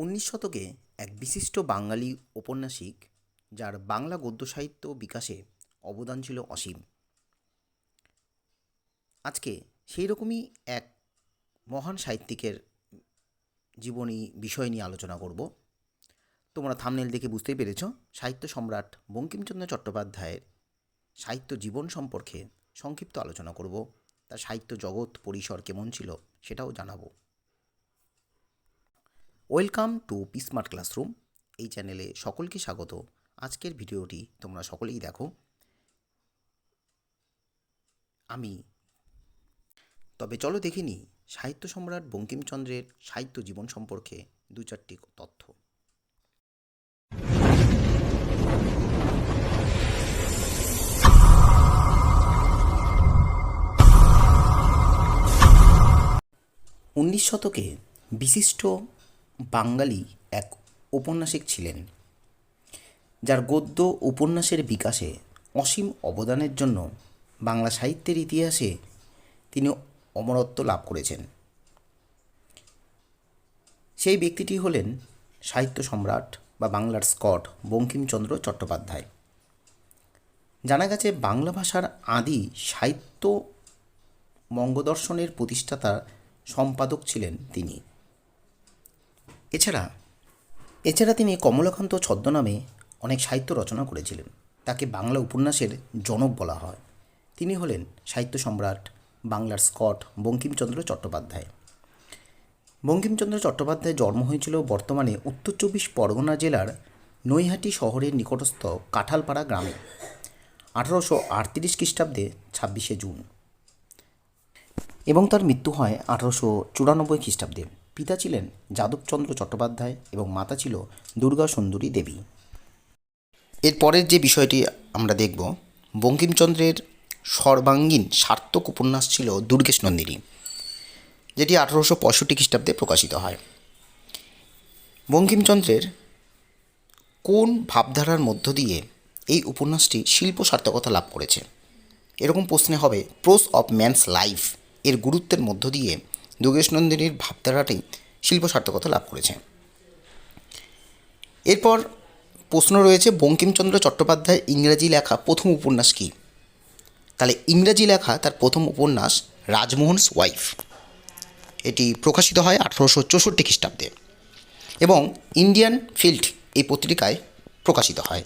উনিশ শতকে এক বিশিষ্ট বাঙালি ঔপন্যাসিক, যার বাংলা গদ্য সাহিত্য বিকাশে অবদান ছিল অসীম। আজকে সেই রকমই এক মহান সাহিত্যিকের জীবনী বিষয় নিয়ে আলোচনা করব। তোমরা থামনেল দেখে বুঝতেই পেরেছ, সাহিত্য সম্রাট বঙ্কিমচন্দ্র চট্টোপাধ্যায়ের সাহিত্য জীবন সম্পর্কে সংক্ষিপ্ত আলোচনা করব। তার সাহিত্য জগৎ পরিসর কেমন ছিল সেটাও জানাব। ওয়েলকাম টু পিসমার্ট ক্লাসরুম। এই চ্যানেলে সকলকে স্বাগত। আজকের ভিডিওটি তোমরা সকলেই দেখো। আমি। তবে চলো দেখে নিই, সাহিত্য সম্রাট বঙ্কিমচন্দ্রের সাহিত্য জীবন সম্পর্কে দু চারটি তথ্য। উনিশ শতকে বিশিষ্ট বাঙালি এক ঔপন্যাসিক ছিলেন, যার গদ্য উপন্যাসের বিকাশে অসীম অবদানের জন্য বাংলা সাহিত্যের ইতিহাসে তিনি অমরত্ব লাভ করেছেন। সেই ব্যক্তিটি হলেন সাহিত্য সম্রাট বা বাংলার স্কট বঙ্কিমচন্দ্র চট্টোপাধ্যায়। জানা গেছে বাংলা ভাষার আদি সাহিত্য বঙ্গদর্শনের প্রতিষ্ঠাতা সম্পাদক ছিলেন তিনি। এছাড়া এছাড়া তিনি কমলাকান্ত ছদ্মনামে অনেক সাহিত্য রচনা করেছিলেন। তাকে বাংলা উপন্যাসের জনক বলা হয়। তিনি হলেন সাহিত্য সম্রাট বাংলার স্কট বঙ্কিমচন্দ্র চট্টোপাধ্যায়। বঙ্কিমচন্দ্র চট্টোপাধ্যায় জন্ম হয়েছিল বর্তমানে উত্তর চব্বিশ পরগনা জেলার নৈহাটি শহরের নিকটস্থ কাঁঠালপাড়া গ্রামে, আঠারোশো আটত্রিশ খ্রিস্টাব্দে ছাব্বিশে জুন। এবং তার মৃত্যু হয় আঠারোশো চুরানব্বই খ্রিস্টাব্দে। পিতা ছিলেন যাদবচন্দ্র চট্টোপাধ্যায় এবং মাতা ছিল দুর্গা সুন্দরী দেবী। এর পরের যে বিষয়টি আমরা দেখব, বঙ্কিমচন্দ্রের সর্বাঙ্গীন সার্থক উপন্যাস ছিল দুর্গেশ নন্দিনী, যেটি আঠারোশো পঁয়ষট্টি খ্রিস্টাব্দে প্রকাশিত হয়। বঙ্কিমচন্দ্রের কোন ভাবধারার মধ্য দিয়ে এই উপন্যাসটি শিল্প সার্থকতা লাভ করেছে? এরকম প্রশ্নে হবে প্রোস অফ ম্যানস লাইফ, এর গুরুত্বের মধ্য দিয়ে দুর্গেশ নন্দিনীর শিল্প সার্থকতা লাভ করেছে। এরপর প্রশ্ন রয়েছে, বঙ্কিমচন্দ্র চট্টোপাধ্যায়ের ইংরাজি লেখা প্রথম উপন্যাস কী? তাহলে ইংরাজি লেখা তার প্রথম উপন্যাস রাজমোহনস ওয়াইফ এটি প্রকাশিত হয় আঠারোশো চৌষট্টি খ্রিস্টাব্দে এবং ইন্ডিয়ান ফিল্ড এই পত্রিকায় প্রকাশিত হয়।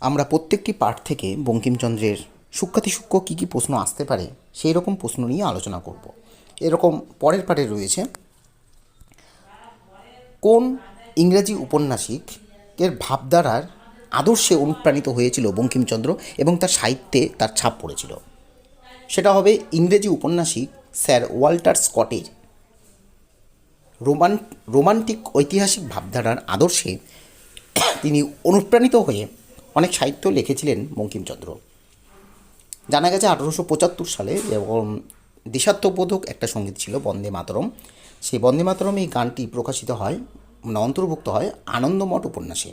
আমরা প্রত্যেকটি পাঠ থেকে বঙ্কিমচন্দ্রের সূক্ষাতি সূক্ষ্ম কী কী প্রশ্ন আসতে পারে সেই রকম প্রশ্ন নিয়ে আলোচনা করব। এরকম পরের পাঠে রয়েছে, কোন ইংরেজি উপন্যাসিকের ভাবধারার আদর্শে অনুপ্রাণিত হয়েছিল বঙ্কিমচন্দ্র এবং তার সাহিত্যে তার ছাপ পড়েছিল? সেটা হবে ইংরেজি উপন্যাসিক স্যার ওয়াল্টার স্কটের। রোমান রোমান্টিক ঐতিহাসিক ভাবধারার আদর্শে তিনি অনুপ্রাণিত হয়ে অনেক সাহিত্য লিখেছিলেন বঙ্কিমচন্দ্র। জানা গেছে আঠারোশো পঁচাত্তর সালে এবং দেশাত্মবোধক একটা সংগীত ছিল, বন্দে মাতরম। সেই বন্দে মাতরম এই গানটি প্রকাশিত হয় মানে অন্তর্ভুক্ত হয় আনন্দমঠ উপন্যাসে।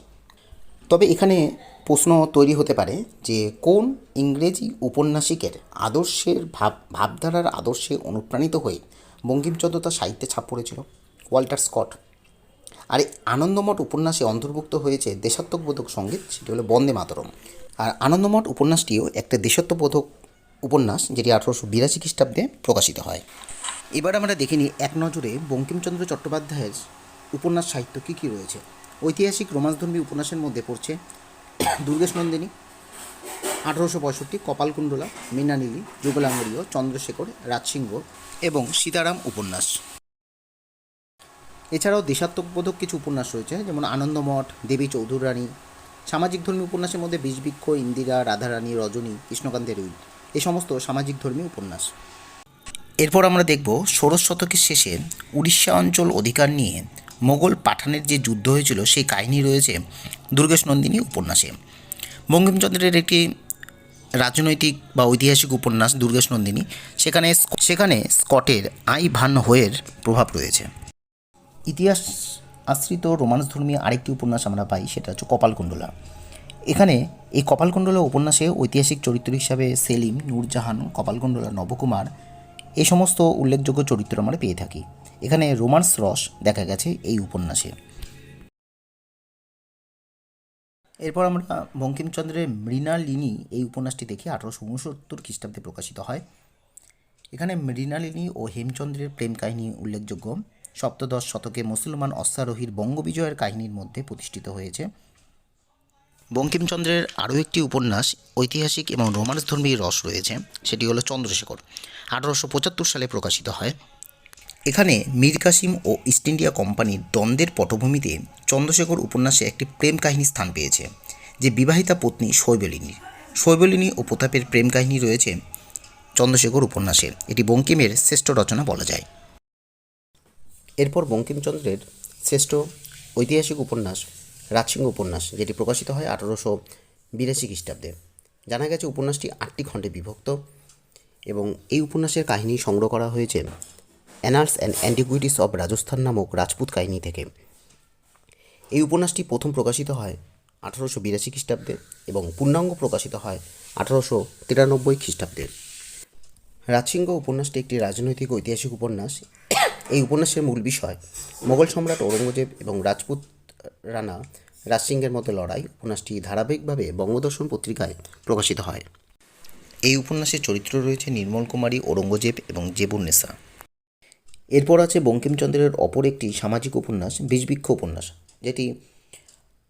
তবে এখানে প্রশ্ন তৈরি হতে পারে যে, কোন ইংরেজি উপন্যাসিকের আদর্শের ভাব, ভাবধারার আদর্শে অনুপ্রাণিত হয়ে বঙ্কিমচন্দ্র তার সাহিত্যে ছাপ পড়েছিল? Walter Scott. আর এই আনন্দমঠ উপন্যাসে অন্তর্ভুক্ত হয়েছে দেশাত্মবোধক সংগীত, সেটি হলো বন্দে মাতরম। আর আনন্দমঠ উপন্যাসটিও একটা দেশাত্মবোধক উপন্যাস, যেটি আঠারোশো বিরাশি খ্রিস্টাব্দে প্রকাশিত হয়। এবার আমরা দেখে নিই এক নজরে বঙ্কিমচন্দ্র চট্টোপাধ্যায়ের উপন্যাস সাহিত্য কী কী রয়েছে। ঐতিহাসিক রোমাঞ্চধর্মী উপন্যাসের মধ্যে পড়ছে দুর্গেশ নন্দিনী, আঠারোশো পঁয়ষট্টি কপালকুণ্ডলা মীনানীলি যুগলাঙ্গরীয় চন্দ্রশেখর রাজসিংহ এবং সীতারাম উপন্যাস। এছাড়াও দেশাত্মবোধক কিছু উপন্যাস রয়েছে, যেমন আনন্দমঠ, দেবী চৌধুরানী সামাজিক ধর্মী উপন্যাসের মধ্যে বীজবৃক্ষ ইন্দিরা, রাধারানী, রজনী, কৃষ্ণকান্তের উইল। এই সমস্ত সামাজিক ধর্মী উপন্যাস। এরপর আমরা দেখব ষোড়শ শতকের শেষে উড়িষ্যা অঞ্চল অধিকার নিয়ে মোগল পাঠানের যে যুদ্ধ হয়েছিল, সেই কাহিনী রয়েছে দুর্গেশ নন্দিনী উপন্যাসে। বঙ্কিমচন্দ্রের একটি রাজনৈতিক বা ঐতিহাসিক উপন্যাস, দুর্গেশ নন্দিনী, সেখানে সেখানে স্কটের আই ভান হোয়ের প্রভাব রয়েছে। ইতিহাস আশ্রিত রোমান্সধর্মী আরেকটি উপন্যাস আমরা পাই, সেটা হচ্ছে কপালকুণ্ডলা। এখানে এই কপালকুণ্ডলা উপন্যাসে ঐতিহাসিক চরিত্র হিসাবে সেলিম, নূরজাহান, কপালকুণ্ডলা নবকুমার এই সমস্ত উল্লেখযোগ্য চরিত্র আমরা পেয়ে থাকি। এখানে রোমান্স রস দেখা গেছে এই উপন্যাসে। এরপর আমরা বঙ্কিমচন্দ্রের মৃণালিনী এই উপন্যাসটি দেখি আঠারোশো উনসত্তর খ্রিস্টাব্দে প্রকাশিত হয়। এখানে মৃণালিনী ও হেমচন্দ্রের প্রেম কাহিনী উল্লেখযোগ্য। সপ্তদশ শতকে মুসলমান অশ্বারোহীর বঙ্গবিজয়ের কাহিনীর মধ্যে প্রতিষ্ঠিত হয়েছে। বঙ্কিমচন্দ্রের আরও একটি উপন্যাস ঐতিহাসিক এবং রোমান্সধর্মী রস রয়েছে, সেটি হলো চন্দ্রশেখর। আঠারোশো পঁচাত্তর সালে প্রকাশিত হয়। এখানে মীর কাসিম ও ইস্ট ইন্ডিয়া কোম্পানির দ্বন্দ্বের পটভূমিতে চন্দ্রশেখর উপন্যাসে একটি প্রেম কাহিনী স্থান পেয়েছে, যে বিবাহিতা পত্নী শৈবলিনী শৈবলিনী ও প্রতাপের প্রেম কাহিনী রয়েছে চন্দ্রশেখর উপন্যাসে। এটি বঙ্কিমের শ্রেষ্ঠ রচনা বলা যায়। এরপর বঙ্কিমচন্দ্রের শ্রেষ্ঠ ঐতিহাসিক উপন্যাস রাজসিংহ উপন্যাস, যেটি প্রকাশিত হয় আঠারোশো বিরাশি খ্রিস্টাব্দে। জানা গেছে উপন্যাসটি আটটি খণ্ডে বিভক্ত এবং এই উপন্যাসের কাহিনী সংগ্রহ করা হয়েছে annals and antiquities of Rajasthan নামক রাজপুত কাহিনী থেকে। এই উপন্যাসটি প্রথম প্রকাশিত হয় আঠারোশো বিরাশি খ্রিস্টাব্দে এবং পূর্ণাঙ্গ প্রকাশিত হয় আঠারোশো তিরানব্বই খ্রিস্টাব্দে। রাজসিংহ উপন্যাসটি একটি রাজনৈতিক ঐতিহাসিক উপন্যাস। এই উপন্যাসের মূল বিষয়, মোগল সম্রাট ঔরঙ্গজেব এবং রাজপুত রানা রাজসিংহের মতো লড়াই উপন্যাসটি ধারাবাহিকভাবে বঙ্গদর্শন পত্রিকায় প্রকাশিত হয়। এই উপন্যাসের চরিত্র রয়েছে নির্মল কুমারী, ঔরঙ্গজেব এবং জেবুন্নেসা এরপর আছে বঙ্কিমচন্দ্রের অপর একটি সামাজিক উপন্যাস বীজবৃক্ষ উপন্যাস, যেটি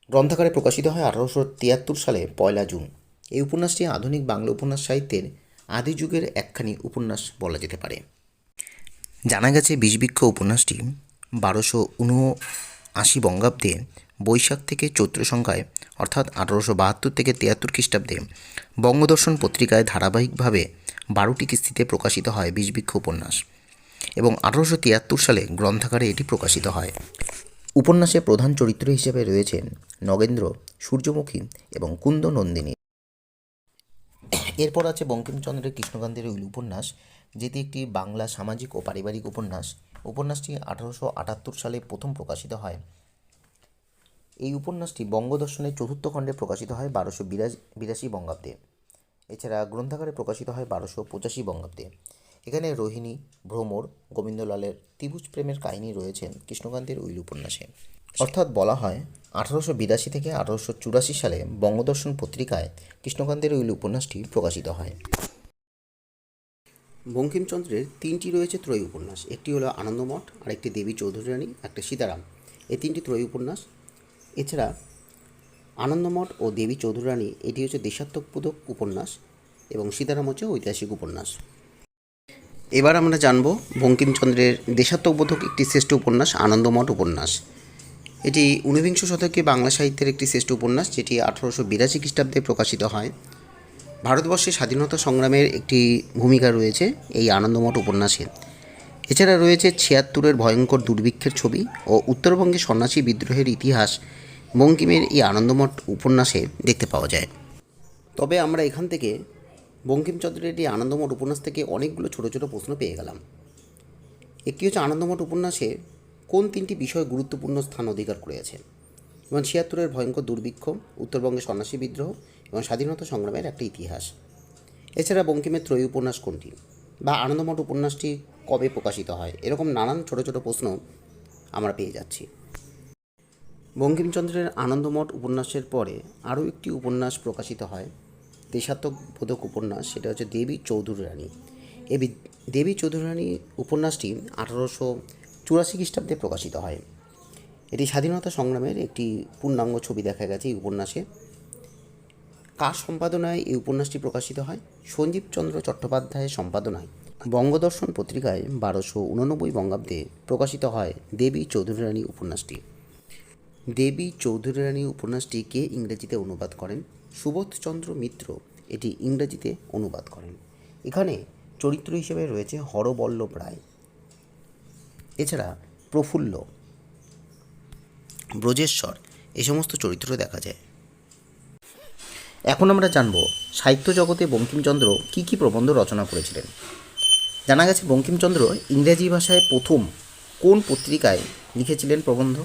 গ্রন্থাকারে প্রকাশিত হয় আঠারোশো তিয়াত্তর সালে, পয়লা জুন। এই উপন্যাসটি আধুনিক বাংলা উপন্যাস সাহিত্যের আদি যুগের একখানি উপন্যাস বলা যেতে পারে। জানা গেছে, বিষবৃক্ষ উপন্যাসটি বারোশো উনআশি বঙ্গাব্দে বৈশাখ থেকে চৈত্র সংখ্যায়, অর্থাৎ আঠারোশো বাহাত্তর থেকে তিয়াত্তর খ্রিস্টাব্দে বঙ্গদর্শন পত্রিকায় ধারাবাহিকভাবে বারোটি কিস্তিতে প্রকাশিত হয় বিষবৃক্ষ উপন্যাস এবং আঠারোশো তিয়াত্তর সালে গ্রন্থাকারে এটি প্রকাশিত হয়। উপন্যাসে প্রধান চরিত্র হিসেবে রয়েছেন নগেন্দ্র, সূর্যমুখী এবং কুন্দ নন্দিনী। এরপর আছে বঙ্কিমচন্দ্রের কৃষ্ণকান্তের উপন্যাস, যেটি একটি বাংলা সামাজিক ও পারিবারিক উপন্যাস। উপন্যাসটি আঠারোশো আটাত্তর সালে প্রথম প্রকাশিত হয়। এই উপন্যাসটি বঙ্গদর্শনের চতুর্থ খণ্ডে প্রকাশিত হয় বারোশো বিরাশি বঙ্গাব্দে। এছাড়া গ্রন্থাগারে প্রকাশিত হয় বারোশো পঁচাশি বঙ্গাব্দে। এখানে রোহিণী, ভ্রমর, গোবিন্দলালের ত্রিভুজ প্রেমের কাহিনী রয়েছে কৃষ্ণকান্তের উইল উপন্যাসে। অর্থাৎ বলা হয়, আঠারোশো বিরাশি থেকে আঠারোশো চুরাশি সালে বঙ্গদর্শন পত্রিকায় কৃষ্ণকান্তের উইল উপন্যাসটি প্রকাশিত হয়। বঙ্কিমচন্দ্রের তিনটি রয়েছে ত্রয়ী উপন্যাস। একটি হলো আনন্দমঠ, আরেকটি দেবী চৌধুরী রানী, একটা সীতারাম। এই তিনটি ত্রয়ী উপন্যাস। এছাড়া আনন্দমঠ ও দেবী চৌধুরী রানী, এটি হচ্ছে দেশাত্মবোধক উপন্যাস এবং সীতারাম হচ্ছে ঐতিহাসিক উপন্যাস। এবার আমরা জানব বঙ্কিমচন্দ্রের দেশাত্মবোধক একটি শ্রেষ্ঠ উপন্যাস, আনন্দমঠ উপন্যাস। এটি ঊনবিংশ শতকে বাংলা সাহিত্যের একটি শ্রেষ্ঠ উপন্যাস, যেটি আঠারোশো বিরাশি খ্রিস্টাব্দে প্রকাশিত হয়। ভারতবর্ষের স্বাধীনতা সংগ্রামের একটি ভূমিকা রয়েছে এই আনন্দমঠ উপন্যাসে। এছাড়া রয়েছে ছিয়াত্তরের ভয়ঙ্কর দুর্ভিক্ষের ছবি ও উত্তরবঙ্গে সন্ন্যাসী বিদ্রোহের ইতিহাস বঙ্কিমের এই আনন্দমঠ উপন্যাসে দেখতে পাওয়া যায়। তবে আমরা এখান থেকে বঙ্কিমচন্দ্রের এই আনন্দমঠ উপন্যাস থেকে অনেকগুলো ছোটো ছোটো প্রশ্ন পেয়ে গেলাম। একটি হচ্ছে আনন্দমঠ উপন্যাসে কোন তিনটি বিষয় গুরুত্বপূর্ণ স্থান অধিকার করেছে? এবং ছিয়াত্তরের ভয়ঙ্কর দুর্ভিক্ষ, উত্তরবঙ্গে সন্ন্যাসী বিদ্রোহ এবং স্বাধীনতা সংগ্রামের একটা ইতিহাস। এছাড়া বঙ্কিমের ত্রয়ী উপন্যাস কোনটি? বা আনন্দমঠ উপন্যাসটি কবে প্রকাশিত হয়? এরকম নানান ছোট ছোট প্রশ্ন আমরা পেয়ে যাচ্ছি। বঙ্কিমচন্দ্রের আনন্দমঠ উপন্যাসের পরে আরও একটি উপন্যাস প্রকাশিত হয় দেশাত্মবোধক উপন্যাস। সেটা হচ্ছে দেবী চৌধুরী রানী এই দেবী চৌধুরী রানী উপন্যাসটি আঠারোশো চুরাশি খ্রিস্টাব্দে প্রকাশিত হয়। এটি স্বাধীনতা সংগ্রামের একটি পূর্ণাঙ্গ ছবি দেখা গেছে এই উপন্যাসে। কার সম্পাদনায় এই উপন্যাসটি প্রকাশিত হয়? সঞ্জীব চন্দ্র চট্টোপাধ্যায়ের সম্পাদনায়। বঙ্গদর্শন পত্রিকায় বারোশো উননব্বই বঙ্গাব্দে প্রকাশিত হয় দেবী চৌধুরী রানী উপন্যাসটি। দেবী চৌধুরী রানী উপন্যাসটি কে ইংরেজিতে অনুবাদ করেন? সুবোধচন্দ্র মিত্র এটি ইংরেজিতে অনুবাদ করেন। এখানে চরিত্র হিসেবে রয়েছে হরবল্লভ রায়। এছাড়া প্রফুল্ল ব্রজেশ্বর এ সমস্ত চরিত্র দেখা যায়। এখন আমরা জানব সাহিত্য জগতে বঙ্কিমচন্দ্র কী কী প্রবন্ধ রচনা করেছিলেন। জানা গেছে বঙ্কিমচন্দ্র ইংরেজি ভাষায় প্রথম কোন পত্রিকায় লিখেছিলেন প্রবন্ধ?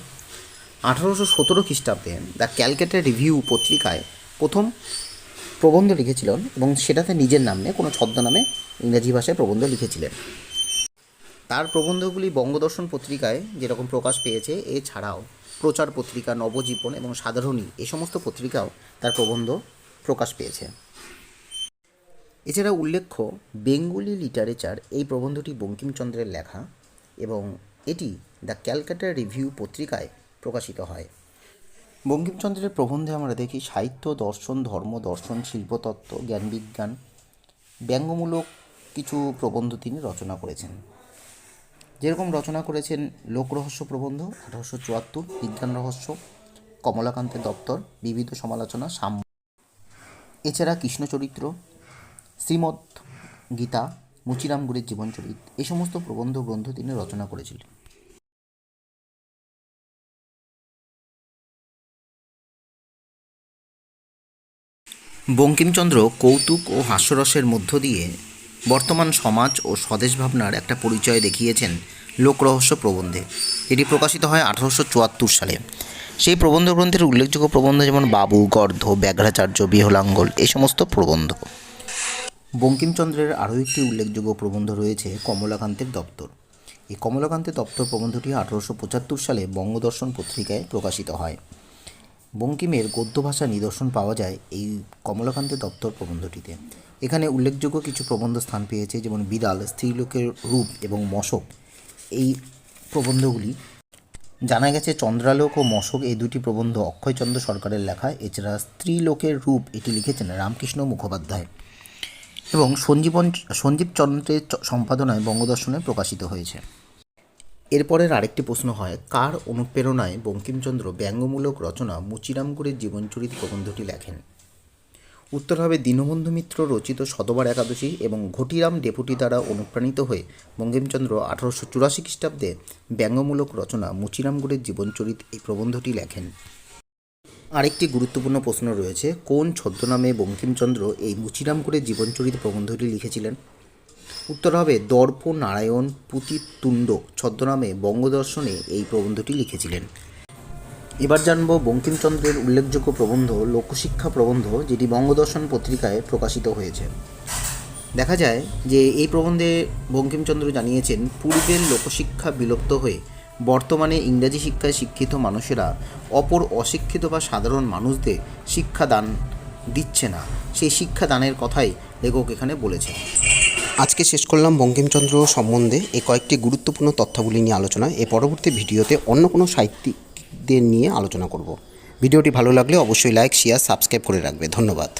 আঠারোশো সতেরো খ্রিস্টাব্দে দ্য ক্যালকাটা রিভিউ পত্রিকায় প্রথম প্রবন্ধ লিখেছিলেন এবং সেটাতে নিজের নামে কোনো ছদ্মনামে ইংরেজি ভাষায় প্রবন্ধ লিখেছিলেন। তার প্রবন্ধগুলি বঙ্গদর্শন পত্রিকায় যেরকম প্রকাশ পেয়েছে, এছাড়াও প্রচার পত্রিকা, নবজীবন এবং সাধারণী এই সমস্ত পত্রিকাও তার প্রবন্ধ প্রকাশ পেয়েছে। এছাড়া উল্লেখ্য, বেঙ্গলি লিটারেচার এই প্রবন্ধটি বঙ্কিমচন্দ্রের লেখা এবং এটি দ্য ক্যালকাটা রিভিউ পত্রিকায় প্রকাশিত হয়। বঙ্কিমচন্দ্রের প্রবন্ধে আমরা দেখি সাহিত্য, দর্শন, ধর্ম, দর্শন, শিল্পতত্ত্ব, জ্ঞানবিজ্ঞান, ব্যঙ্গমূলক কিছু প্রবন্ধ তিনি রচনা করেছেন। যেরকম রচনা করেছেন লোকরহস্য প্রবন্ধ, আঠারোশো চুয়াত্তর, বিজ্ঞান রহস্য, কমলাকান্তের দপ্তর, বিবিধ সমালোচনা, সাম্য এছাড়া কৃষ্ণচরিত্র শ্রীমৎ গীতা, মুচিরাম মুচিরামগুড়ির জীবনচরিত এই সমস্ত প্রবন্ধ গ্রন্থ তিনি রচনা করেছিলেন। বঙ্কিমচন্দ্র কৌতুক ও হাস্যরসের মধ্য দিয়ে বর্তমান সমাজ ও স্বদেশ ভাবনার একটা পরিচয় দেখিয়েছেন লোকরহস্য প্রবন্ধে। এটি প্রকাশিত হয় আঠারোশো চুয়াত্তর সালে। সেই প্রবন্ধ গ্রন্থের উল্লেখযোগ্য প্রবন্ধ যেমন বাবু, গর্ধ, ব্যাঘ্রাচার্য, বিহলাঙ্গল এই সমস্ত প্রবন্ধ। বঙ্কিমচন্দ্রের আরও একটি উল্লেখযোগ্য প্রবন্ধ রয়েছে কমলাকান্তের দপ্তর। এই কমলাকান্তের দপ্তর প্রবন্ধটি আঠারোশো পঁচাত্তর সালে বঙ্গদর্শন পত্রিকায় প্রকাশিত হয়। বঙ্কিমের গদ্য ভাষা নিদর্শন পাওয়া যায় এই কমলাকান্তের দপ্তর প্রবন্ধটিতে। এখানে উল্লেখযোগ্য কিছু প্রবন্ধ স্থান পেয়েছে যেমন বিড়াল, স্ত্রীলোকের রূপ এবং মশক। এই প্রবন্ধগুলি জানা গেছে, চন্দ্রালোক ও মশক এই দুটি প্রবন্ধ অক্ষয়চন্দ্র সরকারের লেখা এছাড়া স্ত্রীলোকের রূপ এটি লিখেছেন রামকৃষ্ণ মুখোপাধ্যায় এবং সঞ্জীবন, সঞ্জীব চন্দ্রের সম্পাদনায় বঙ্গদর্শনে প্রকাশিত হয়েছে। এরপরের আরেকটি প্রশ্ন হয়, কার অনুপ্রেরণায় বঙ্কিমচন্দ্র ব্যঙ্গমূলক রচনা মুচিরামগুড়ের জীবনচরিত প্রবন্ধটি লেখেন? উত্তর হবে দীনবন্ধু মিত্র রচিত শতবার একাদশী এবং ঘটিরাম ডেপুটি দ্বারা অনুপ্রাণিত হয়ে বঙ্কিমচন্দ্র আঠারোশো চুরাশি খ্রিস্টাব্দে ব্যঙ্গমূলক রচনা মুচিরামগুড়ের জীবনচরিত এই প্রবন্ধটি লেখেন। আরেকটি গুরুত্বপূর্ণ প্রশ্ন রয়েছে, কোন ছদ্মনামে বঙ্কিমচন্দ্র এই মুচিরামগুড়ের জীবনচরিত প্রবন্ধটি লিখেছিলেন? উত্তর হবে দর্প নারায়ণ পুতিতুণ্ড ছদ্মনামে বঙ্গদর্শনে এই প্রবন্ধটি লিখেছিলেন। এবার জানব বঙ্কিমচন্দ্রের উল্লেখযোগ্য প্রবন্ধ, লোকশিক্ষা প্রবন্ধ, যেটি বঙ্গদর্শন পত্রিকায় প্রকাশিত হয়েছে। দেখা যায় যে এই প্রবন্ধে বঙ্কিমচন্দ্র জানিয়েছেন, পূর্বের লোকশিক্ষা বিলুপ্ত হয়ে বর্তমানে ইংরাজি শিক্ষায় শিক্ষিত মানুষেরা অপর অশিক্ষিত বা সাধারণ মানুষদের শিক্ষাদান দিচ্ছে না। সেই শিক্ষাদানের কথাই লেখক এখানে বলেছেন। আজকে শেষ করলাম বঙ্কিমচন্দ্র সম্বন্ধে। এই কয়েকটি গুরুত্বপূর্ণ তথ্যাবলী নিয়ে আলোচনা। এ পরবর্তী ভিডিওতে অন্য কোনো সাহিত্যিকদের নিয়ে আলোচনা করব। ভিডিওটি ভালো লাগলে অবশ্যই লাইক শেয়ার সাবস্ক্রাইব করে রাখবে। ধন্যবাদ।